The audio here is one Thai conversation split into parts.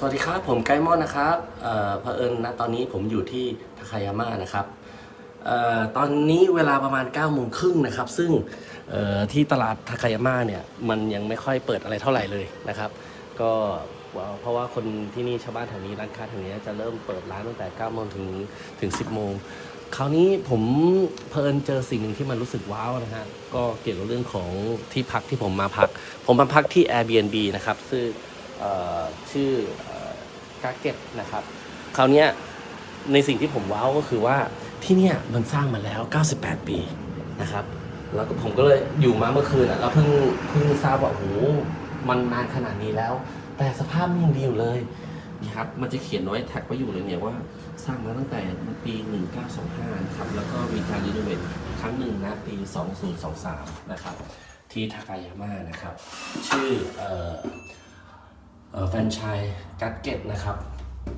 สวัสดีครับ ผมไกด์มอนนะครับเอ่อเผอิญนะตอนนี้ผมอยู่ที่ทาคายาม่านะครับเอ่อตอนนี้เวลาประมาณ9ก้าโมงครึ่งนะครับ ซึ่งเอ่อที่ตลาดทาคายาม่าเนี่ยมันยังไม่ค่อยเปิดอะไรเท่าไหร่เลยนะครับ ก็เพราะว่าคนที่นี่ชาวบ้านแถวนี้ร้านค้าแถวนี้จะเริ่มเปิดร้านตั้งแต่9ก้าโมงถึงถึง 10บโมงคราวนี้ผมเพลินเจอสิ่งหนึ่งที่มันรู้สึกว้าวนะฮะก็เกี่ยวกับเรื่องของที่พักที่ผมมาพัก ผมมาพักที่ Airbnb นะครับซึ่ง ชื่อกาเก็ตนะครับคราวนี้ในสิ่งที่ผมว้าวก็คือว่าที่เนี่ยมันสร้างมาแล้ว 98 ปีนะครับ แล้วก็ผมก็เลยอยู่มาเมื่อคืนอะแล้วเพิ่งเพิ่งทราบว่าโอ้โหมันนานขนาดนี้แล้ว แต่สภาพมันยังดีอยู่เลยนี่ครับมันจะเขียนไว้แท็กไว้อยู่เลยเนี่ยว่าสร้างมาตั้งแต่ปี 1925นะครับแล้วก็มีการรีโนเวทครั้งหนึ่งนะปี 2023 นะครับ ที่ทากายาม่านะครับ ชื่ออ แฟนชายกัตเก็ตนะครับ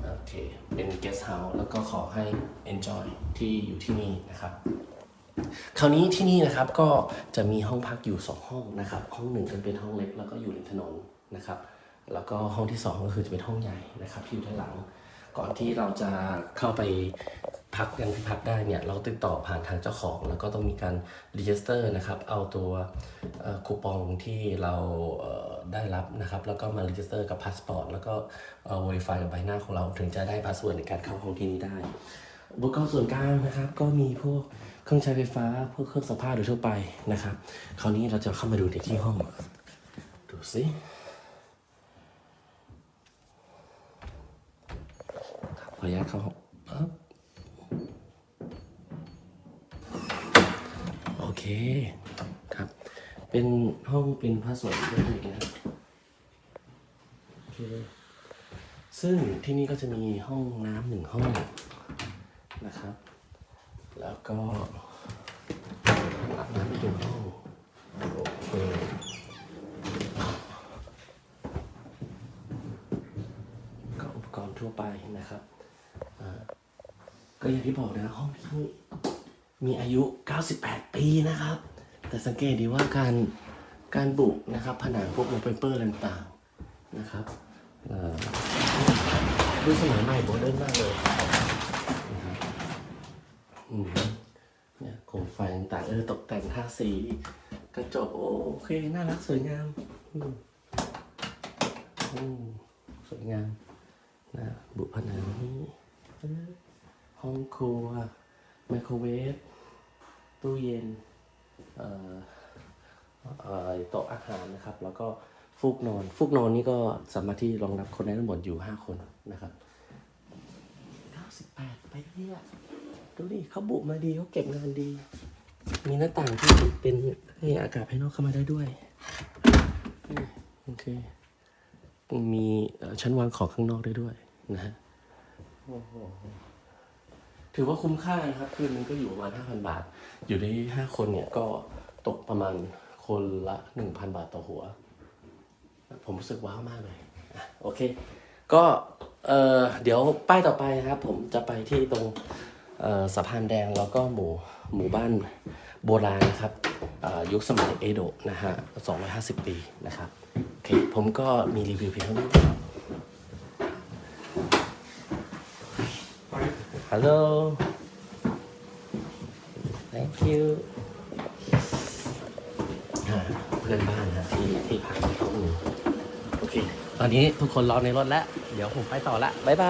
โอเค เป็นเกสต์เฮาส์แล้วก็ขอให้ enjoy ที่อยู่ที่นี่นะครับ คราวนี้ที่นี่นะครับก็จะมีห้องพักอยู่ 2 ห้องนะครับ ห้องหนึ่งจะเป็นห้องเล็กแล้วก็อยู่ริมถนนนะครับ แล้วก็ห้องที่ 2 ก็คือจะเป็นห้องใหญ่นะครับที่อยู่ด้านหลัง ก่อนที่เราจะเข้าไปพักยังที่พักได้เนี่ยเราติดต่อผ่านทางเจ้าของ แล้วก็ต้องมีการรีจิสเตอร์นะครับ เอาตัวคูปองที่เราได้รับนะครับ แล้วก็มารีจิสเตอร์กับพาสปอร์ตแล้วก็เอ่อ verify กับใบหน้าของเราถึงจะได้พาสเวิร์ดในการเข้าห้องที่นี้ได้อุปกรณ์ส่วนกลางนะครับ ก็มีพวกเครื่องใช้ไฟฟ้าพวกเครื่องซักผ้าโดยทั่วไปนะครับ คราวนี้เราจะเข้ามาดูในที่ห้อง ดูสิ ออนุญาตเข้าปึ๊บโอเคครับ เป็นห้องเป็นพระสงฆ์ด้วยนะครับโอเคซึ่งที่นี่ก็จะมีห้องน้ำหนึ่งห้องนะครับ แล้วก็อาบน้ำอีกหนึ่งห้องโอเคก็อุปกรณ์ทั่วไปนะครับ ก็อย่างที่บอกนะห้องนี้มีอายุ 98 ปีนะครับ แต่สังเกตดีว่าการการบุกนะครับ ผนังพวกโมเปเปอร์ต่างๆนะครับดูสมัยใหม่โมเดิร์นมากเลยอืมเนี่ยโคมไฟต่างๆเออตกแต่งทาสีกระจกโอโอเค น่ารักสวยงามอืมสวยงามนะบุผนังนี้เออห้ องครัวไมโครเวฟตู้เย็นเอ่อเอ่อโต๊ะอาหารนะครับ แล้วก็ฟูกนอน ฟูกนอนนี่ก็สามารถที่รองรับคนได้ทั้งหมดอยู่ 5 คนนะครับ98ไปเนี่ยดูดิเขาบุมาดีเขาเก็บงานดี มีหน้าต่างที่เป็นให้อากาศภายนอกเข้ามาได้ด้วยอืมโอเค มีเอ่อชั้นวางของข้างนอกได้ด้วยนะฮะโอ้โห ถือว่าคุ้มค่านะครับ คืนนึงก็อยู่ประมาณ 5,000 บาท อยู่ได้ 5 คนเนี่ยก็ตกประมาณคนละ 1,000 บาทต่อหัว ผมรู้สึกว้าวมากเลยอะโอเค ก็เออเดี๋ยวป้ายต่อไปนะครับ ผมจะไปที่ตรงสะพานแดงแล้วก็หมู่หมู่บ้านโบราณนะครับยุคสมัยเอโดะนะฮะ 250 ปีนะครับ โอเค ผมก็มีรีวิวเพียงเท่านี้ ฮัลโหล thank you อ่าเพื่อนบ้านนะที่ที่พักที่ห้องหนึงโอเค ตอนนี้ทุกคนรอในรถแล้ว เดี๋ยวผมไปต่อละบ๊ายบาย